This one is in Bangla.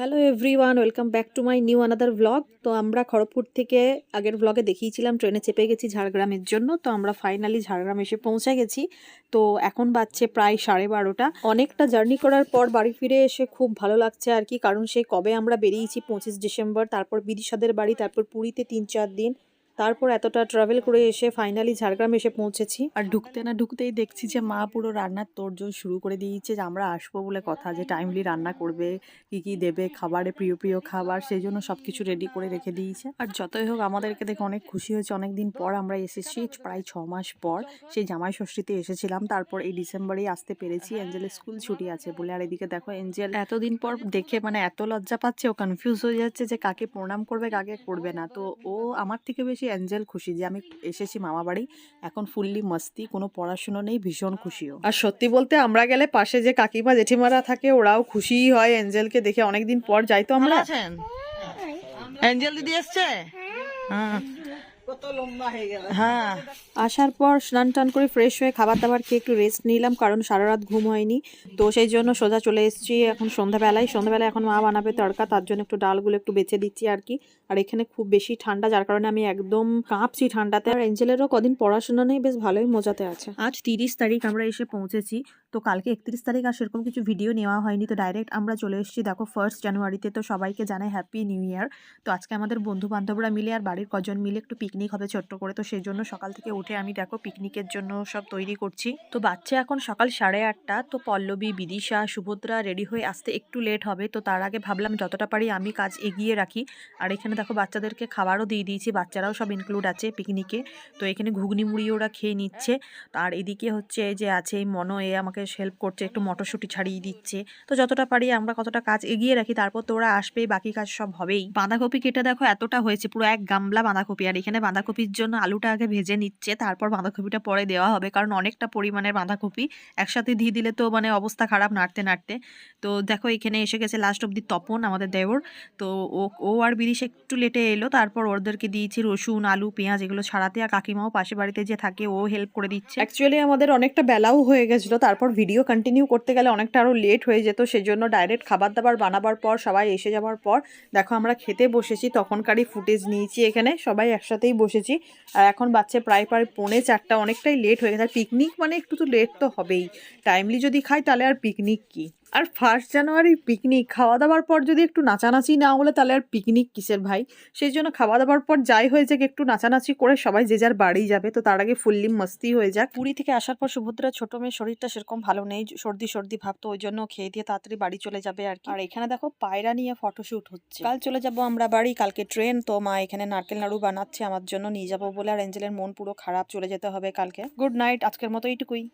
Hello everyone welcome back to my new another blog তো আমরা খড়গপুর থেকে আগের ব্লগে দেখিয়েছিলাম, ট্রেনে চেপে গেছি ঝাড়গ্রামের জন্য। তো আমরা ফাইনালি ঝাড়গ্রাম এসে পৌঁছে গেছি। তো এখন বাজছে প্রায় সাড়ে বারোটা। অনেকটা জার্নি করার পর বাড়ি ফিরে এসে খুব ভালো লাগছে আর কি, কারণ সে কবে আমরা বেরিয়েছি পঁচিশ ডিসেম্বর, তারপর বিদিশাদের বাড়ি, তারপর পুরীতে তিন চার দিন। তারপর এতটা ট্রাভেল করে এসে ফাইনালি ঝাড়গ্রাম এসে পৌঁছেছি। আর ঢুকতে না ঢুকতেই দেখছি যে মা পুরো রান্নার তোড়জোড় শুরু করে দিয়েছে যে আমরা আসব বলে কথা, যে টাইমলি রান্না করবে, কি কি দেবে, খাবারে প্রিয় প্রিয় খাবার, সেই জন্য সব কিছু রেডি করে রেখে দিয়েছে। আর যতই হোক, আমাদেরকে দেখে অনেক খুশি হয়েছে। অনেক দিন পর আমরা এসেছি, প্রায় ছ মাস পর সেই জামাই ষষ্ঠীতে এসেছিলাম। তারপর এই ডিসেম্বরেই আসতে পেরেছি। এঞ্জেলের স্কুল ছুটি আছে বলে। আর এদিকে দেখো, এঞ্জেল এতদিন পর দেখে মানে এত লজ্জা পাচ্ছে, ও কনফিউজ হয়ে যাচ্ছে যে কাকে প্রণাম করবে, কাকে করবে না। তো ও আমার থেকে বেশি অ্যাঞ্জেল খুশি যে আমি এসেছি মামা বাড়ি এখন ফুললি মস্তি কোনো পড়াশুনো নেই ভীষণ খুশিও। আর সত্যি বলতে আমরা গেলে পাশে যে কাকিমা জেঠিমারা থাকে ওরাও খুশিই হয় এঞ্জেলকে দেখে। অনেকদিন পর যাই তো আমরা। অ্যাঞ্জেল দিদি এসছে? হ্যাঁ। হ্যাঁ আসার পর স্নান টান করে ফ্রেশ হয়ে খাবার দাবার খেয়ে একটু রেস্ট নিলাম কারণ সারা রাত ঘুম হয়নি। তো সেই জন্য সোজা চলে এসেছি এখন সন্ধ্যাবেলায়। সন্ধ্যাবেলায় এখন মা বানাবে তড়কা তার জন্য একটু ডালগুলো একটু বেছে দিচ্ছি আর কি। আর এখানে খুব বেশি ঠান্ডা যার কারণে আমি একদম কাঁপছি ঠান্ডাতে। আর এঞ্জেলেরও কদিন পড়াশোনা নেই বেশ ভালোই মজাতে আছে। আজ তিরিশ তারিখ আমরা এসে পৌঁছেছি। তো কালকে একত্রিশ তারিখ আর সেরকম কিছু ভিডিও নেওয়া হয়নি। তো ডাইরেক্ট আমরা চলে এসেছি দেখো ফার্স্ট জানুয়ারিতে তো। সবাইকে জানাই হ্যাপি নিউ ইয়ার তো আজকে আমাদের বন্ধু বান্ধবরা মিলে আর বাড়ির কজন মিলে একটু পিকনিক হবে ছোট্ট করে, তো সেই জন্য সকাল থেকে উঠে আমি দেখো পিকনিকের জন্য সব তৈরি করছি। তো বাচ্চা এখন সকাল সাড়ে আটটা, তো পল্লবী, বিদিশা, সুভদ্রা রেডি হয়ে আসতে একটু লেট হবে, তো তার আগে ভাবলাম যতটা পারি আমি কাজ এগিয়ে রাখি। আর এখানে দেখো বাচ্চাদেরকে খাবারও দিয়ে দিয়েছি, বাচ্চারাও সব ইনক্লুড আছে পিকনিকে তো এখানে ঘুগনি মুড়ি ওরা খেয়ে নিচ্ছে। আর এদিকে হচ্ছে যে আছে এই মনো, এ আমাকে হেল্প করছে, একটু মটরশুঁটি ছাড়িয়ে দিচ্ছে। তো যতটা পারি আমরা কতটা কাজ এগিয়ে রাখি, তারপর তো ওরা আসবে বাকি কাজ সব হবেই। বাঁধাকপি কেটে দেখো এতটা হয়েছে, পুরো এক গামলা বাঁধাকপি। আর এখানে বাঁধাকপির জন্য আলুটা আগে ভেজে নিচ্ছে, তারপর বাঁধাকপিটা পরে দেওয়া হবে। কারণ অনেকটা পরিমাণের বাঁধাকপি একসাথে দিয়ে দিলে তো মানে অবস্থা খারাপ নাড়তে নাড়তে। তো দেখো এখানে এসে গেছে লাস্ট অব্দি তপন, আমাদের দেওর। তো ও ও আর বিদিশ একটু লেটে এলো, তারপর ওদেরকে দিয়েছি রসুন, আলু, পেঁয়াজ এগুলো ছাড়াতে। আর কাকিমাও পাশে বাড়িতে যে থাকে, ও হেল্প করে দিচ্ছে। অ্যাকচুয়ালি আমাদের অনেকটা বেলাও হয়ে গেছিল, তারপর ভিডিও কন্টিনিউ করতে গেলে অনেকটা আরও লেট হয়ে যেত। সেজন্য ডাইরেক্ট খাবার দাবার বানাবার পর, সবাই এসে যাওয়ার পর, দেখো আমরা খেতে বসেছি, তখনকারই ফুটেজ নিয়েছি এখানে। সবাই একসাথেই বসেছি। আর এখন বাচ্চা প্রায় প্রায় পৌনে চারটা, অনেকটাই লেট হয়ে গেছে। আর পিকনিক মানে একটু তো লেট তো হবেই। টাইমলি যদি খাই তাহলে আর পিকনিক কি? আর ফার্স্ট জানুয়ারি পিকনিক খাওয়া দাওয়ার পর যদি একটু নাচানাচি না হলে তাহলে আর পিকনিক কিসের ভাই? সেই জন্য খাওয়া দাওয়ার পর যাই হয়ে যাক একটু নাচানাচি করে সবাই যে যার বাড়ি যাবে তো তার আগে ফুল্লি মস্তি হয়ে যাক। পুরী থেকে আসার পর সুভদ্রার ছোট মেয়ের শরীরটা সেরকম ভালো নেই সর্দি সর্দি ভাব তো ওই জন্য খেয়ে দিয়ে তাড়াতাড়ি বাড়ি চলে যাবে আর কি। আর এখানে দেখো পায়রা নিয়ে ফটোশুট হচ্ছে। কাল চলে যাব আমরা বাড়ি কালকে ট্রেন তো মা এখানে নারকেল নাড়ু বানাচ্ছে আমার জন্য নিয়ে যাব বলে আর এঞ্জেলের মন পুরো খারাপ চলে যেতে হবে কালকে। গুড নাইট আজকের মতো এইটুকুই।